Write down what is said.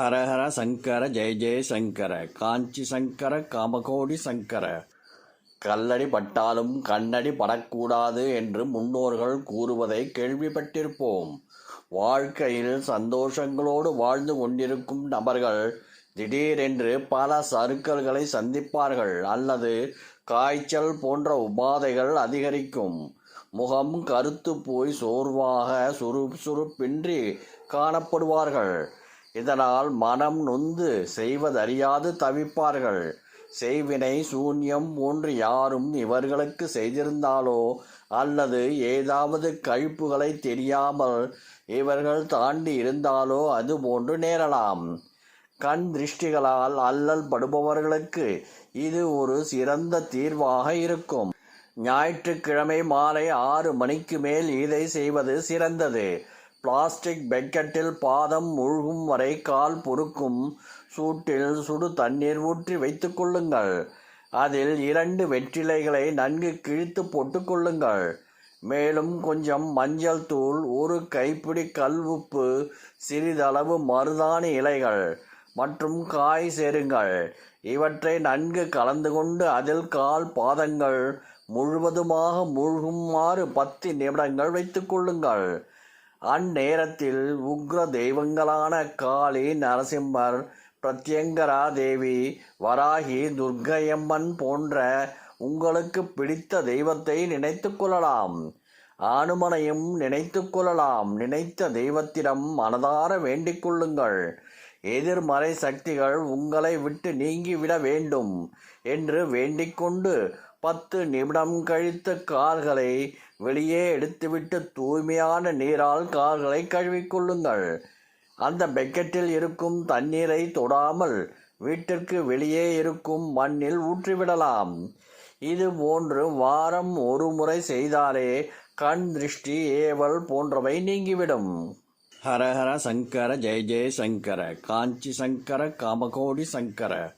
ஹரஹர சங்கர ஜெய ஜெய சங்கர. காஞ்சி சங்கர காமகோடி சங்கர. கல்லடி பட்டாலும் கண்ணடி படக்கூடாது என்று முன்னோர்கள் கூறுவதை கேள்விப்பட்டிருப்போம். வாழ்க்கையில் சந்தோஷங்களோடு வாழ்ந்து கொண்டிருக்கும் நபர்கள் திடீரென்று பல சறுக்கல்களை சந்திப்பார்கள் அல்லது காய்ச்சல் போன்ற உபாதைகள் அதிகரிக்கும். முகம் கருத்து போய் சோர்வாக சுறுசுறுப்பின்றி காணப்படுவார்கள். இதனால் மனம் நொந்து செய்வதறியாது தவிப்பார்கள். செய்வினை சூன்யம் போன்று யாரும் இவர்களுக்கு செய்திருந்தாலோ அல்லது ஏதாவது கழிப்புகளை தெரியாமல் இவர்கள் தாண்டி இருந்தாலோ அது போன்று நேரலாம். கண் திருஷ்டிகளால் அல்லல் படுபவர்களுக்கு இது ஒரு சிறந்த தீர்வாக இருக்கும். ஞாயிற்றுக்கிழமை மாலை ஆறு மணிக்கு மேல் இதை செய்வது சிறந்தது. பிளாஸ்டிக் பெக்கெட்டில் பாதம் முழுகும் வரை கால் பொறுக்கும் சூட்டில் சுடு தண்ணீர் ஊற்றி வைத்துக்கொள்ளுங்கள் அதில் இரண்டு வெற்றிலைகளை நன்கு கிழித்து போட்டுக்கொள்ளுங்கள் மேலும் கொஞ்சம் மஞ்சள் தூள் ஒரு கைப்பிடி கல் உப்பு சிறிதளவு மருதாணி இலைகள் மற்றும் காய் சேருங்கள். இவற்றை நன்கு கலந்து கொண்டு அதில் கால் பாதங்கள் முழுவதுமாக மூழ்குமாறு பத்து நிமிடங்கள் வைத்துக்கொள்ளுங்கள் அந்நேரத்தில் உக்ர தெய்வங்களான காளி நரசிம்மர் பிரத்யங்கரா தேவி வராகி துர்க்கையம்மன் போன்ற உங்களுக்கு பிடித்த தெய்வத்தை நினைத்து கொள்ளலாம். ஆனுமனையும் நினைத்து கொள்ளலாம். நினைத்த தெய்வத்திடம் மனதார வேண்டிக் கொள்ளுங்கள். எதிர்மறை சக்திகள் உங்களை விட்டு நீங்கிவிட வேண்டும் என்று வேண்டிக்கொண்டு பத்து நிமிடம் கழித்த கால்களை வெளியே எடுத்துவிட்டு தூய்மையான நீரால் கால்களை கழுவிக்கொள்ளுங்கள் அந்த பெக்கெட்டில் இருக்கும் தண்ணீரை தொடாமல் வீட்டிற்கு வெளியே இருக்கும் மண்ணில் ஊற்றிவிடலாம். இது போன்று வாரம் ஒரு முறை செய்தாலே கண் திருஷ்டி ஏவல் போன்றவை நீங்கிவிடும். ஹரஹர சங்கர ஜெய ஜெய சங்கர காஞ்சி சங்கர காமகோடி சங்கர.